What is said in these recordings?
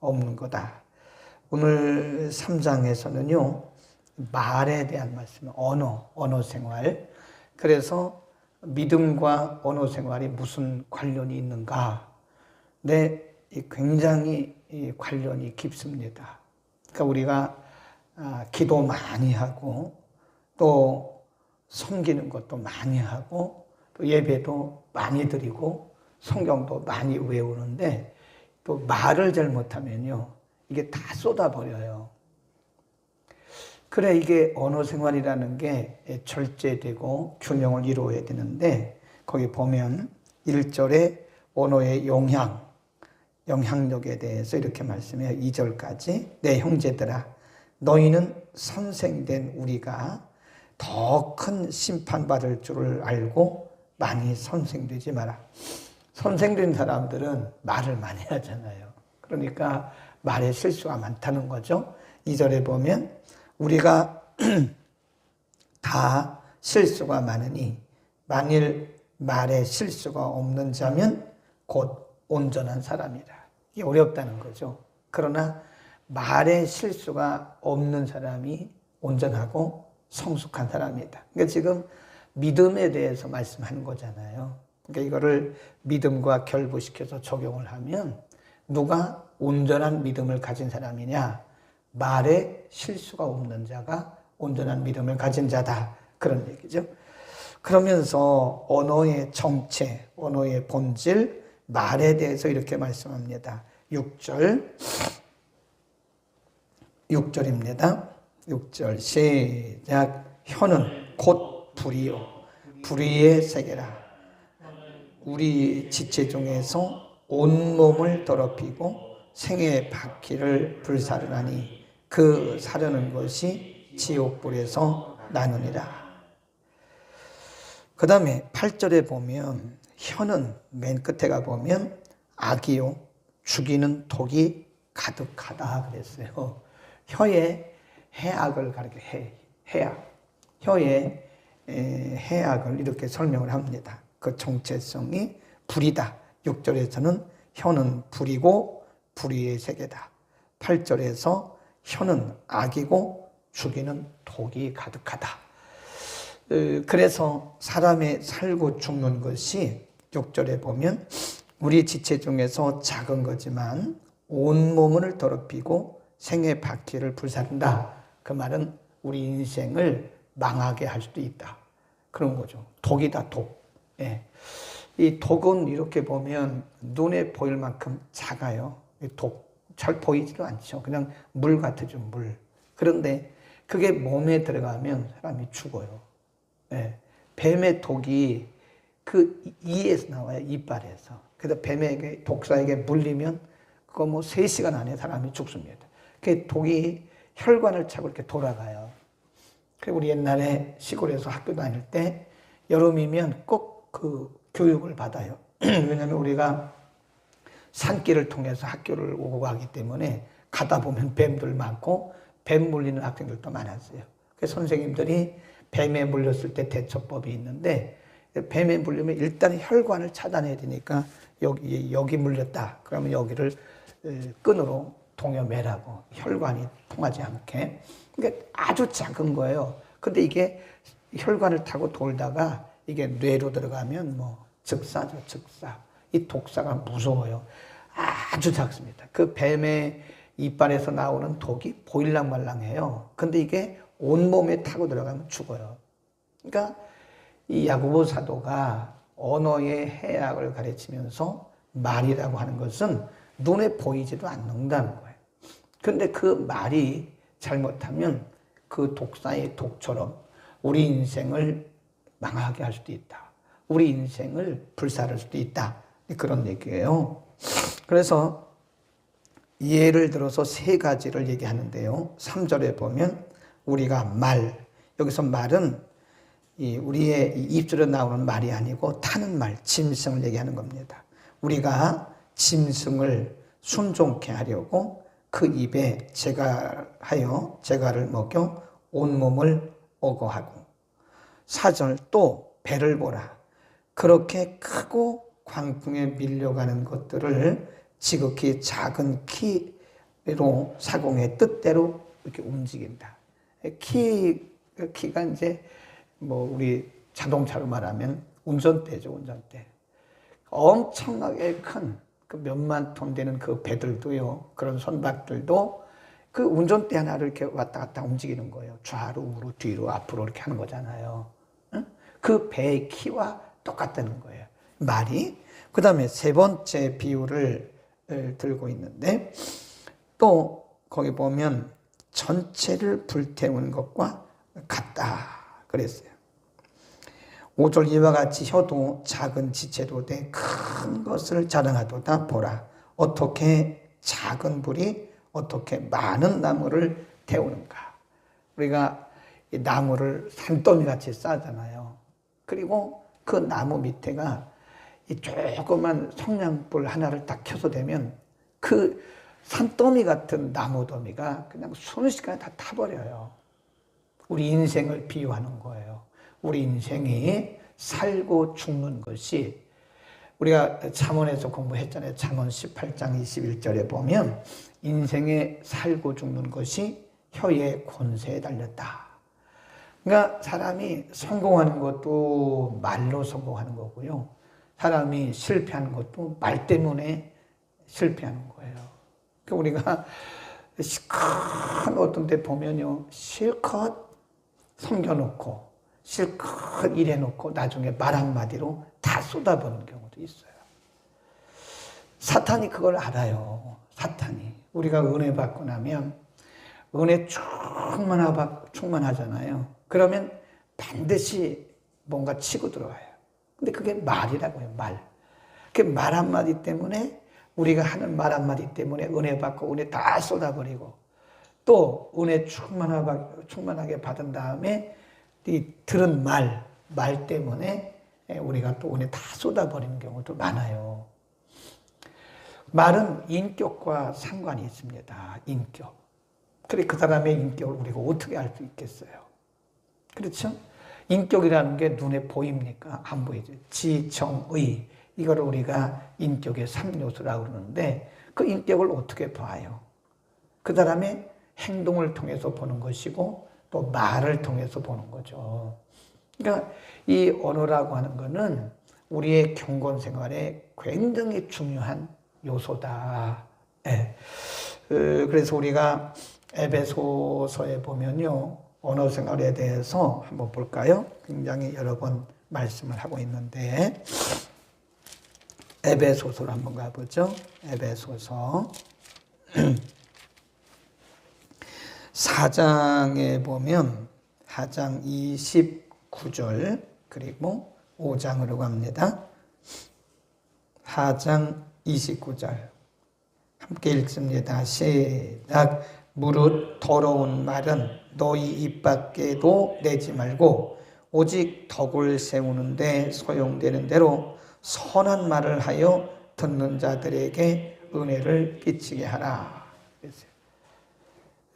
없는 거다. 오늘 3장에서는요, 말에 대한 말씀, 언어, 언어 생활. 그래서 믿음과 언어 생활이 무슨 관련이 있는가? 네, 굉장히 관련이 깊습니다. 그러니까 우리가 아, 기도 많이 하고 또 섬기는 것도 많이 하고 또 예배도 많이 드리고 성경도 많이 외우는데 또 말을 잘 못하면요 이게 다 쏟아버려요. 그래 이게 언어 생활이라는 게 절제되고 균형을 이루어야 되는데 거기 보면 1절에 언어의 영향, 영향력에 대해서 이렇게 말씀해요. 2절까지 내 형제들아 너희는 선생된 우리가 더 큰 심판받을 줄을 알고 많이 선생되지 마라. 선생된 사람들은 말을 많이 하잖아요. 그러니까 말에 실수가 많다는 거죠. 2절에 보면 우리가 다 실수가 많으니 만일 말에 실수가 없는 자면 곧 온전한 사람이다. 이게 어렵다는 거죠. 그러나 말에 실수가 없는 사람이 온전하고 성숙한 사람이다. 그러니까 지금 믿음에 대해서 말씀하는 거잖아요. 그러니까 이거를 믿음과 결부시켜서 적용을 하면 누가 온전한 믿음을 가진 사람이냐? 말에 실수가 없는 자가 온전한 믿음을 가진 자다. 그런 얘기죠. 그러면서 언어의 정체, 언어의 본질, 말에 대해서 이렇게 말씀합니다. 6절. 6절입니다. 6절 시작. 혀는 곧 불이요. 불의의 세계라. 우리 지체 중에서 온몸을 더럽히고 생의 바퀴를 불사르나니 그 사르는 것이 지옥불에서 나누니라. 그 다음에 8절에 보면 혀는 맨 끝에 가 보면 악이요 죽이는 독이 가득하다 그랬어요. 혀에 해악을 가리켜 해 해악 혀에 해악을 이렇게 설명을 합니다. 그 정체성이 불이다. 6절에서는 혀는 불이고 불의의 세계다. 8절에서 혀는 악이고 죽이는 독이 가득하다. 그래서 사람의 살고 죽는 것이 6절에 보면 우리 지체 중에서 작은 거지만 온 몸을 더럽히고 생의 바퀴를 불사른다. 그 말은 우리 인생을 망하게 할 수도 있다. 그런 거죠. 독이다, 독. 예. 이 독은 이렇게 보면 눈에 보일 만큼 작아요. 독. 잘 보이지도 않죠. 그냥 물 같아죠, 물. 그런데 그게 몸에 들어가면 사람이 죽어요. 예. 뱀의 독이 그 이에서 나와요, 이빨에서. 그래서 뱀에게, 독사에게 물리면 그거 뭐 3시간 안에 사람이 죽습니다. 그 독이 혈관을 차고 이렇게 돌아가요. 그리고 우리 옛날에 시골에서 학교 다닐 때 여름이면 꼭 그 교육을 받아요. 왜냐하면 우리가 산길을 통해서 학교를 오고 가기 때문에 가다 보면 뱀들 많고 뱀 물리는 학생들도 많았어요. 그래서 선생님들이 뱀에 물렸을 때 대처법이 있는데 뱀에 물리면 일단 혈관을 차단해야 되니까 여기 여기 물렸다. 그러면 여기를 끈으로 동여매라고 혈관이 통하지 않게. 그러니까 아주 작은 거예요. 근데 이게 혈관을 타고 돌다가 이게 뇌로 들어가면 뭐 즉사죠, 즉사. 이 독사가 무서워요. 아주 작습니다. 그 뱀의 이빨에서 나오는 독이 보일랑말랑해요. 근데 이게 온몸에 타고 들어가면 죽어요. 그러니까 이 야구보 사도가 언어의 해악을 가르치면서 말이라고 하는 것은 눈에 보이지도 않는다는 거예요. 근데 그 말이 잘못하면 그 독사의 독처럼 우리 인생을 망하게 할 수도 있다. 우리 인생을 불살할 수도 있다. 그런 얘기예요. 그래서 예를 들어서 세 가지를 얘기하는데요. 3절에 보면 우리가 말, 여기서 말은 우리의 입술에 나오는 말이 아니고 타는 말, 짐승을 얘기하는 겁니다. 우리가 짐승을 순종케 하려고 그 입에 제가 하여 제가를 먹여 온몸을 어거하고 사절 또 배를 보라 그렇게 크고 광풍에 밀려가는 것들을 지극히 작은 키로 사공의 뜻대로 이렇게 움직인다. 키 키가 이제 뭐 우리 자동차로 말하면 운전대죠, 운전대. 엄청나게 큰 그 몇만 톤 되는 그 배들도요, 그런 선박들도 그 운전대 하나를 이렇게 왔다 갔다 움직이는 거예요. 좌로, 우로, 뒤로, 앞으로 이렇게 하는 거잖아요. 응? 그 배의 키와 똑같다는 거예요. 말이. 그 다음에 세 번째 비유를 에, 들고 있는데, 또 거기 보면 전체를 불태우는 것과 같다. 그랬어요. 5절 이와 같이 혀도 작은 지체도 돼 큰 것을 자랑하도다 보라. 어떻게 작은 불이 어떻게 많은 나무를 태우는가. 우리가 이 나무를 산더미 같이 싸잖아요. 그리고 그 나무 밑에가 이 조그만 성냥불 하나를 딱 켜서 되면 그 산더미 같은 나무 더미가 그냥 순식간에 다 타버려요. 우리 인생을 비유하는 거예요. 우리 인생이 살고 죽는 것이 우리가 잠언에서 공부했잖아요. 잠언 18장 21절에 보면 인생에 살고 죽는 것이 혀의 권세에 달렸다. 그러니까 사람이 성공하는 것도 말로 성공하는 거고요. 사람이 실패하는 것도 말 때문에 실패하는 거예요. 그러니까 우리가 큰 어떤 데 보면요. 실컷 섬겨놓고 실컷 일해놓고 나중에 말 한마디로 다 쏟아버리는 경우도 있어요. 사탄이 그걸 알아요. 사탄이. 우리가 은혜 받고 나면 은혜 충만하, 충만하잖아요. 그러면 반드시 뭔가 치고 들어와요. 근데 그게 말이라고요, 말. 그 말 한마디 때문에 우리가 하는 말 한마디 때문에 은혜 받고 은혜 다 쏟아버리고 또 은혜 충만하게, 받은 다음에 이 들은 말, 말 때문에 우리가 또 은혜 다 쏟아버리는 경우도 많아요. 말은 인격과 상관이 있습니다. 인격. 그래 그 사람의 인격을 우리가 어떻게 알 수 있겠어요? 그렇죠? 인격이라는 게 눈에 보입니까? 안 보이죠. 지 정 의 이거를 우리가 인격의 3요소라고 그러는데 그 인격을 어떻게 봐요? 그 사람의 행동을 통해서 보는 것이고 또 말을 통해서 보는 거죠. 그러니까 이 언어라고 하는 거는 우리의 경건 생활에 굉장히 중요한 요소다. 예. 그래서 우리가 에베소서에 보면요. 언어 생활에 대해서 한번 볼까요? 굉장히 여러 번 말씀을 하고 있는데 에베소서로 한번 가보죠. 에베소서 4장에 보면 4장 29절 그리고 5장으로 갑니다. 4장 29절 함께 읽습니다. 시작 무릇 더러운 말은 너희 입 밖에도 내지 말고 오직 덕을 세우는데 소용되는 대로 선한 말을 하여 듣는 자들에게 은혜를 끼치게 하라.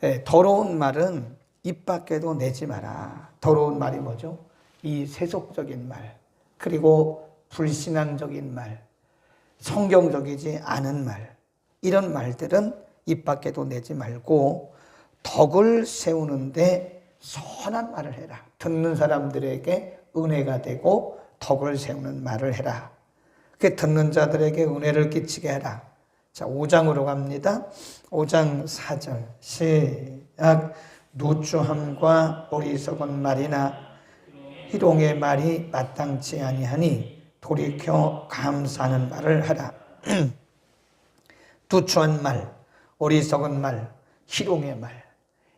네, 더러운 말은 입 밖에도 내지 마라. 더러운 말이 뭐죠? 이 세속적인 말, 그리고 불신앙적인 말, 성경적이지 않은 말, 이런 말들은 입 밖에도 내지 말고 덕을 세우는데 선한 말을 해라. 듣는 사람들에게 은혜가 되고 덕을 세우는 말을 해라. 그 듣는 자들에게 은혜를 끼치게 해라. 자, 5장으로 갑니다. 5장 4절. 시작. 누추함과 어리석은 말이나 희롱의 말이 마땅치 아니하니 돌이켜 감사하는 말을 하라. 누추한 말, 어리석은 말, 희롱의 말.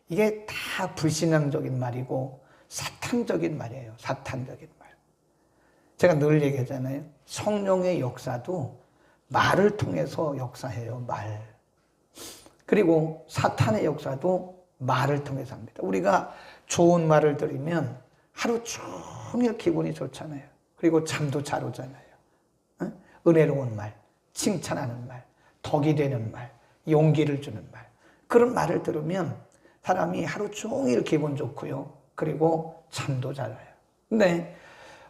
이게 다 불신앙적인 말이고 사탄적인 말이에요. 사탄적인 말. 제가 늘 얘기하잖아요. 성령의 역사도 말을 통해서 역사해요. 말. 그리고 사탄의 역사도 말을 통해서 합니다. 우리가 좋은 말을 들으면 하루 종일 기분이 좋잖아요. 그리고 잠도 잘 오잖아요. 은혜로운 말, 칭찬하는 말, 덕이 되는 말, 용기를 주는 말. 그런 말을 들으면 사람이 하루 종일 기분 좋고요. 그리고 잠도 잘 와요. 근데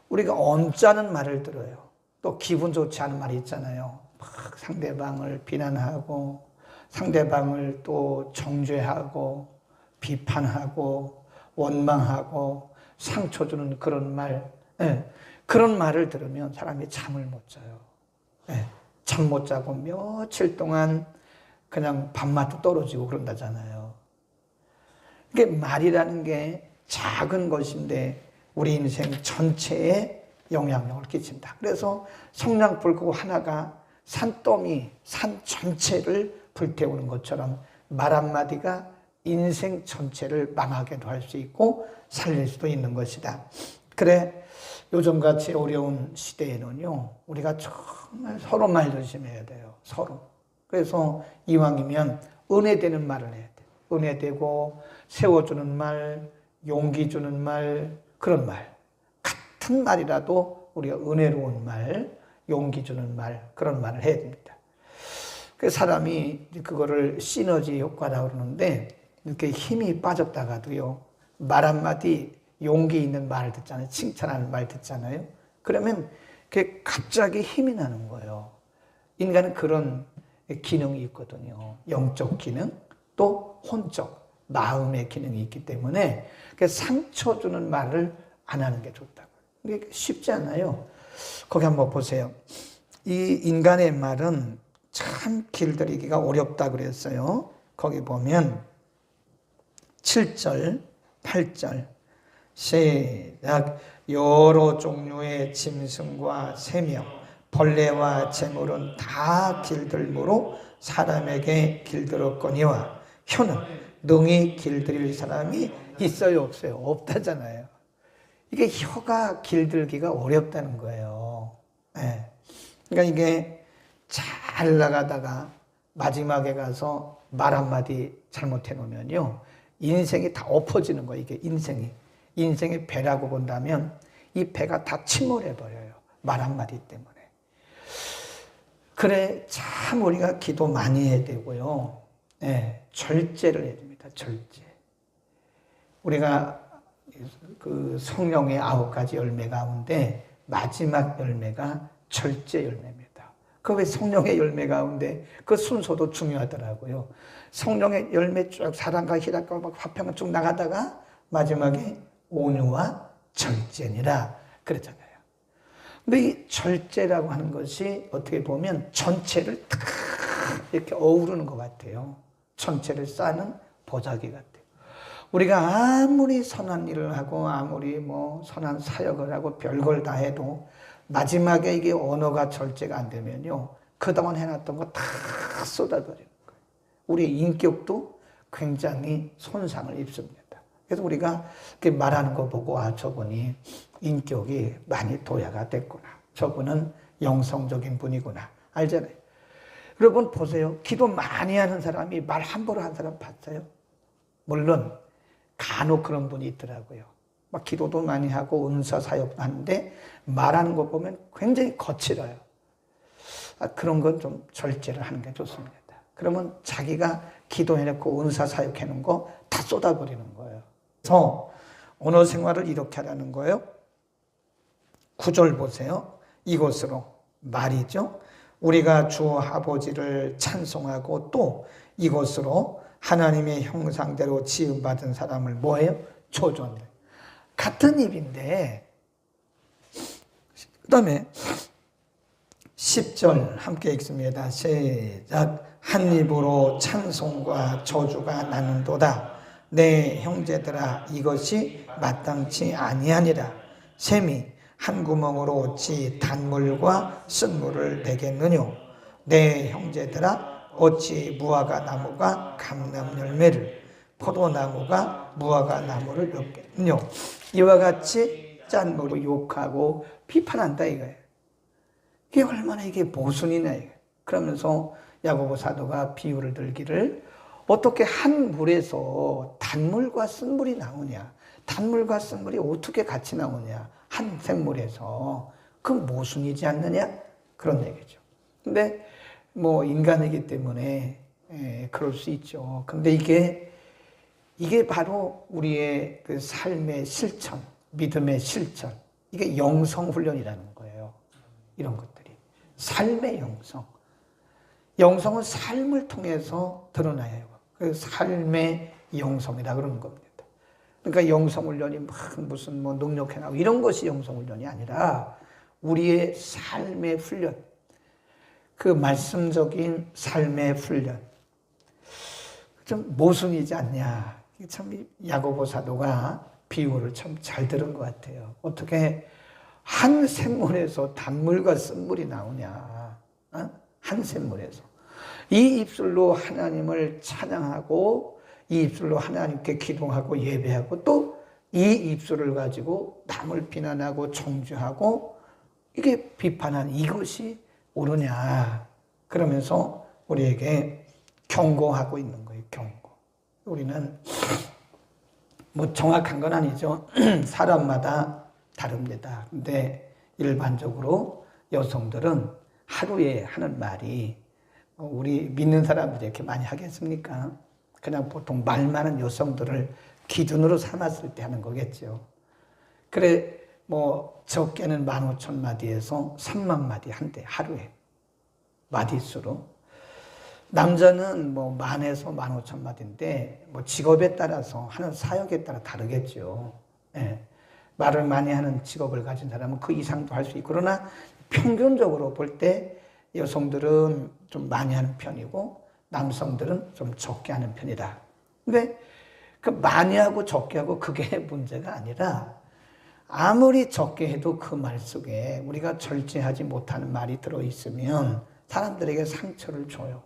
우리가 언짢은 말을 들어요. 또 기분 좋지 않은 말이 있잖아요. 막 상대방을 비난하고 상대방을 또 정죄하고 비판하고 원망하고 상처 주는 그런 말, 예, 그런 말을 들으면 사람이 잠을 못 자요. 예, 잠못 자고 며칠 동안 그냥 밥맛 도 떨어지고 그런다잖아요. 이게 말이라는 게 작은 것인데 우리 인생 전체에 영향력을 끼친다. 그래서 성냥불 그 하나가 산더미, 산 전체를 불태우는 것처럼 말 한마디가 인생 전체를 망하게도 할 수 있고 살릴 수도 있는 것이다. 그래, 요즘같이 어려운 시대에는요, 우리가 정말 서로 말 조심해야 돼요. 서로. 그래서 이왕이면 은혜 되는 말을 해야 돼. 은혜 되고, 세워주는 말, 용기 주는 말, 그런 말. 같은 말이라도 우리가 은혜로운 말, 용기 주는 말, 그런 말을 해야 됩니다. 그 사람이 그거를 시너지 효과라고 그러는데, 이렇게 힘이 빠졌다가도요, 말 한마디 용기 있는 말을 듣잖아요. 칭찬하는 말 듣잖아요. 그러면 그게 갑자기 힘이 나는 거예요. 인간은 그런 기능이 있거든요. 영적 기능, 또 혼적, 마음의 기능이 있기 때문에 상처 주는 말을 안 하는 게 좋다고. 이게 쉽지 않아요. 거기 한번 보세요. 이 인간의 말은 참 길들이기가 어렵다 그랬어요. 거기 보면 7절, 8절 시작 여러 종류의 짐승과 새며 벌레와 재물은 다 길들므로 사람에게 길들었거니와 혀는 능히 길들일 사람이 있어요 없어요 없다잖아요 이게 혀가 길들기가 어렵다는 거예요 네. 그러니까 이게 잘 나가다가 마지막에 가서 말 한마디 잘못해 놓으면요 인생이 다 엎어지는 거예요 이게 인생이 인생의 배라고 본다면 이 배가 다 침몰해 버려요. 말 한마디 때문에. 그래, 참 우리가 기도 많이 해야 되고요. 네, 절제를 해야 됩니다. 절제. 우리가 그 성령의 아홉 가지 열매 가운데 마지막 열매가 절제 열매입니다. 그 왜 성령의 열매 가운데 그 순서도 중요하더라고요. 성령의 열매 쭉 사랑과 희락과 화평을 쭉 나가다가 마지막에 온유와 절제니라 그랬잖아요. 근데 이 절제라고 하는 것이 어떻게 보면 전체를 탁 이렇게 어우르는 것 같아요. 전체를 싸는 보자기 같아요. 우리가 아무리 선한 일을 하고 아무리 뭐 선한 사역을 하고 별걸 다 해도 마지막에 이게 언어가 절제가 안 되면요. 그동안 해놨던 거 다 쏟아버리는 거예요. 우리 인격도 굉장히 손상을 입습니다. 그래서 우리가 말하는 거 보고 아 저분이 인격이 많이 도야가 됐구나. 저분은 영성적인 분이구나. 알잖아요. 여러분 보세요. 기도 많이 하는 사람이 말 함부로 한 사람 봤어요? 물론 간혹 그런 분이 있더라고요. 막 기도도 많이 하고 은사 사역도 하는데 말하는 거 보면 굉장히 거칠어요. 아, 그런 건 좀 절제를 하는 게 좋습니다. 그러면 자기가 기도해놓고 은사 사역해놓은 거 다 쏟아버리는 거예요. 그래서 언어 생활을 이렇게 하라는 거예요. 구절 보세요. 이것으로 말이죠. 우리가 주 아버지를 찬송하고 또 이것으로 하나님의 형상대로 지음받은 사람을 뭐예요? 조존. 같은 입인데 그 다음에 10절 함께 읽습니다. 시작. 한 입으로 찬송과 저주가 나는도다. 내 형제들아 이것이 마땅치 아니하니라. 샘이 한 구멍으로 어찌 단물과 쓴물을 내겠느뇨? 내 형제들아 어찌 무화과 나무가 감람 열매를 포도나무가 무화과 나무를 맺겠느뇨? 이와 같이 짠물로 욕하고 비판한다 이거예요. 이게 얼마나 이게 모순이냐 이거예요. 그러면서 야고보 사도가 비유를 들기를 어떻게 한 물에서 단물과 쓴물이 나오냐? 단물과 쓴물이 어떻게 같이 나오냐? 한 생물에서. 그 모순이지 않느냐? 그런 얘기죠. 근데 뭐 인간이기 때문에 예, 그럴 수 있죠. 근데 이게 이게 바로 우리의 그 삶의 실천, 믿음의 실천. 이게 영성 훈련이라는 거예요. 이런 것들이. 삶의 영성. 영성은 삶을 통해서 드러나요. 그 삶의 영성이라 그러는 겁니다. 그러니까 영성훈련이 막 무슨 뭐 능력해나고 이런 것이 영성훈련이 아니라 우리의 삶의 훈련, 그 말씀적인 삶의 훈련, 좀 모순이지 않냐. 참 야고보 사도가 비유를 참 잘 들은 것 같아요. 어떻게 한 샘물에서 단물과 쓴물이 나오냐? 어? 한 샘물에서 이 입술로 하나님을 찬양하고 이 입술로 하나님께 기도하고 예배하고 또 이 입술을 가지고 남을 비난하고 정죄하고 이게 비판한 이것이 옳으냐? 그러면서 우리에게 경고하고 있는 거예요 경고. 우리는 뭐 정확한 건 아니죠. 사람마다 다릅니다. 근데 일반적으로 여성들은 하루에 하는 말이 우리 믿는 사람들이 이렇게 많이 하겠습니까? 그냥 보통 말 많은 여성들을 기준으로 삼았을 때 하는 거겠죠. 그래, 뭐, 적게는 15,000마디에서 3만 마디 한대, 하루에. 마디수로. 남자는 뭐, 만에서 15,000마디인데, 뭐, 직업에 따라서 하는 사역에 따라 다르겠죠. 예. 말을 많이 하는 직업을 가진 사람은 그 이상도 할 수 있고, 그러나 평균적으로 볼 때 여성들은 좀 많이 하는 편이고, 남성들은 좀 적게 하는 편이다. 근데 그 많이 하고 적게 하고 그게 문제가 아니라 아무리 적게 해도 그 말 속에 우리가 절제하지 못하는 말이 들어있으면 사람들에게 상처를 줘요.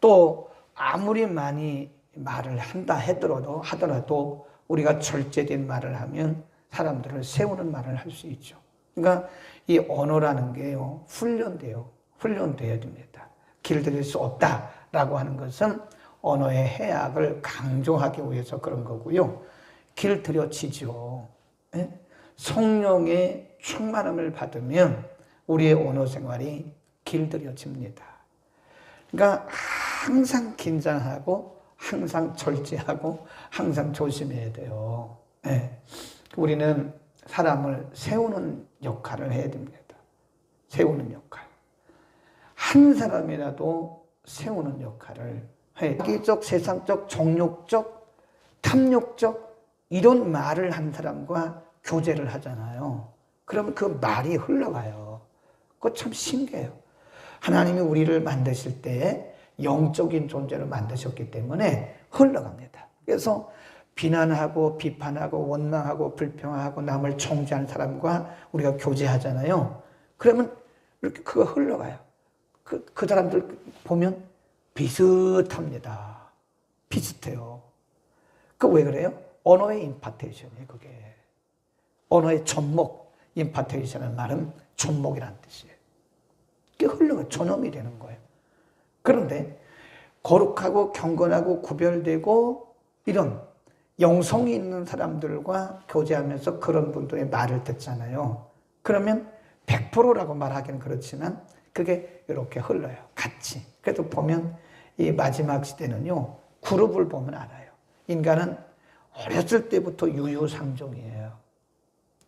또 아무리 많이 말을 한다 하더라도 하더라도 우리가 절제된 말을 하면 사람들을 세우는 말을 할 수 있죠. 그러니까 이 언어라는 게요 훈련돼요. 훈련돼야 됩니다. 길들일 수 없다라고 하는 것은 언어의 해악을 강조하기 위해서 그런 거고요. 길들여지죠. 예? 성령의 충만함을 받으면 우리의 언어 생활이 길들여집니다. 그러니까 항상 긴장하고 항상 절제하고 항상 조심해야 돼요. 예. 우리는 사람을 세우는 역할을 해야 됩니다. 세우는 역할. 한 사람이라도 세우는 역할을 해. 기적, 세상적, 정욕적, 탐욕적 이런 말을 한 사람과 교제를 하잖아요. 그러면 그 말이 흘러가요. 그거 참 신기해요. 하나님이 우리를 만드실 때 영적인 존재를 만드셨기 때문에 흘러갑니다. 그래서 비난하고 비판하고 원망하고 불평하고 남을 정죄하는 사람과 우리가 교제하잖아요. 그러면 이렇게 그거 흘러가요. 그, 그 사람들 보면 비슷합니다. 비슷해요. 그 왜 그래요? 언어의 임파테이션이에요, 그게. 언어의 접목, 임파테이션은 말은 접목이라는 뜻이에요. 그게 흘러가 전염이 되는 거예요. 그런데 거룩하고 경건하고 구별되고 이런 영성이 있는 사람들과 교제하면서 그런 분들의 말을 듣잖아요. 그러면 100%라고 말하기는 그렇지만 그게 이렇게 흘러요. 같이. 그래도 보면 이 마지막 시대는요, 그룹을 보면 알아요. 인간은 어렸을 때부터 유유상종이에요.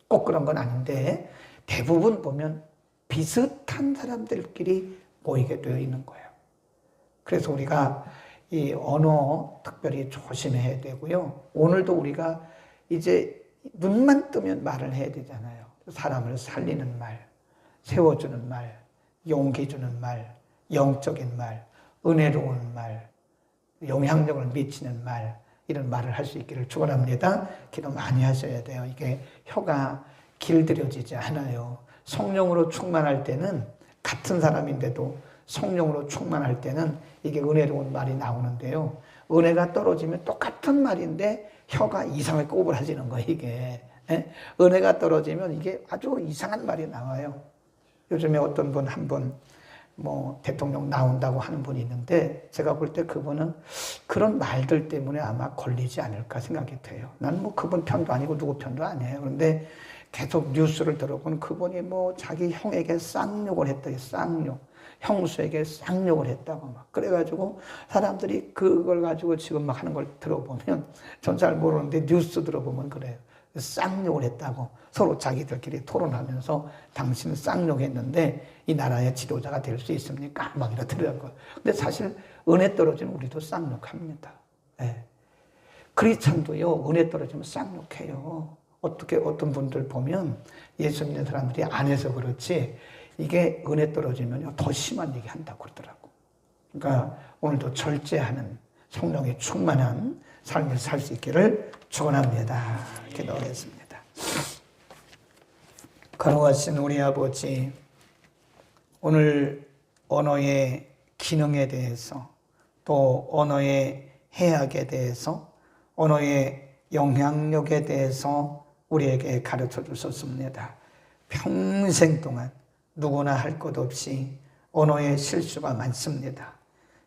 꼭 그런 건 아닌데, 대부분 보면 비슷한 사람들끼리 모이게 되어 있는 거예요. 그래서 우리가 이 언어 특별히 조심해야 되고요. 오늘도 우리가 이제 눈만 뜨면 말을 해야 되잖아요. 사람을 살리는 말, 세워주는 말, 용기 주는 말, 영적인 말, 은혜로운 말, 영향력을 미치는 말, 이런 말을 할 수 있기를 축원합니다. 기도 많이 하셔야 돼요. 이게 혀가 길들여지지 않아요. 성령으로 충만할 때는 같은 사람인데도 성령으로 충만할 때는 이게 은혜로운 말이 나오는데요. 은혜가 떨어지면 똑같은 말인데 혀가 이상하게 꼬부라지는 거예요, 이게. 예? 은혜가 떨어지면 이게 아주 이상한 말이 나와요. 요즘에 어떤 분 한 분 뭐 대통령 나온다고 하는 분이 있는데 제가 볼 때 그분은 그런 말들 때문에 아마 걸리지 않을까 생각이 돼요. 난 뭐 그분 편도 아니고 누구 편도 아니에요. 그런데 계속 뉴스를 들어보면 그분이 뭐 자기 형에게 쌍욕을 했다, 쌍욕. 형수에게 쌍욕을 했다고 막. 그래가지고 사람들이 그걸 가지고 지금 막 하는 걸 들어보면 전 잘 모르는데 뉴스 들어보면 그래요. 쌍욕을 했다고 서로 자기들끼리 토론하면서 당신은 쌍욕했는데 이 나라의 지도자가 될 수 있습니까? 막 이러더라고요. 근데 사실 은혜 떨어지면 우리도 쌍욕합니다. 예. 크리스찬도요 은혜 떨어지면 쌍욕해요. 어떻게 어떤 분들 보면 예수 믿는 사람들이 안 해서 그렇지 이게 은혜 떨어지면요 더 심한 얘기 한다고 그러더라고. 그러니까 오늘도 절제하는 성령의 충만한 삶을 살 수 있기를 축원합니다. 기도하겠습니다. 거룩하신 우리 아버지 오늘 언어의 기능에 대해서 또 언어의 해악에 대해서 언어의 영향력에 대해서 우리에게 가르쳐 주셨습니다. 평생 동안 누구나 할 것 없이 언어의 실수가 많습니다.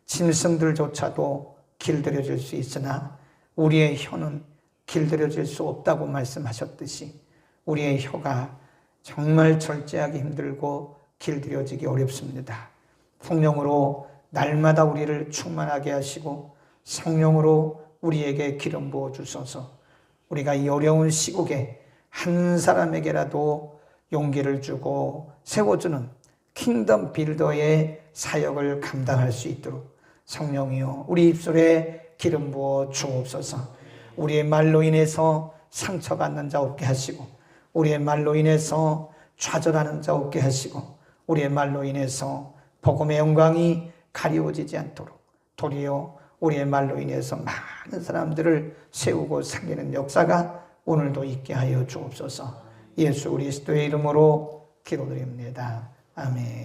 짐승들조차도 길들여질 수 있으나 우리의 혀는 길들여질 수 없다고 말씀하셨듯이 우리의 혀가 정말 절제하기 힘들고 길들여지기 어렵습니다. 성령으로 날마다 우리를 충만하게 하시고 성령으로 우리에게 기름 부어 주셔서 우리가 이 어려운 시국에 한 사람에게라도 용기를 주고 세워주는 킹덤 빌더의 사역을 감당할 수 있도록 성령이여 우리 입술에 기름 부어 주옵소서 우리의 말로 인해서 상처받는 자 없게 하시고 우리의 말로 인해서 좌절하는 자 없게 하시고 우리의 말로 인해서 복음의 영광이 가리워지지 않도록 도리어 우리의 말로 인해서 많은 사람들을 세우고 살리는 역사가 오늘도 있게 하여 주옵소서 예수 그리스도의 이름으로 기도드립니다. 아멘.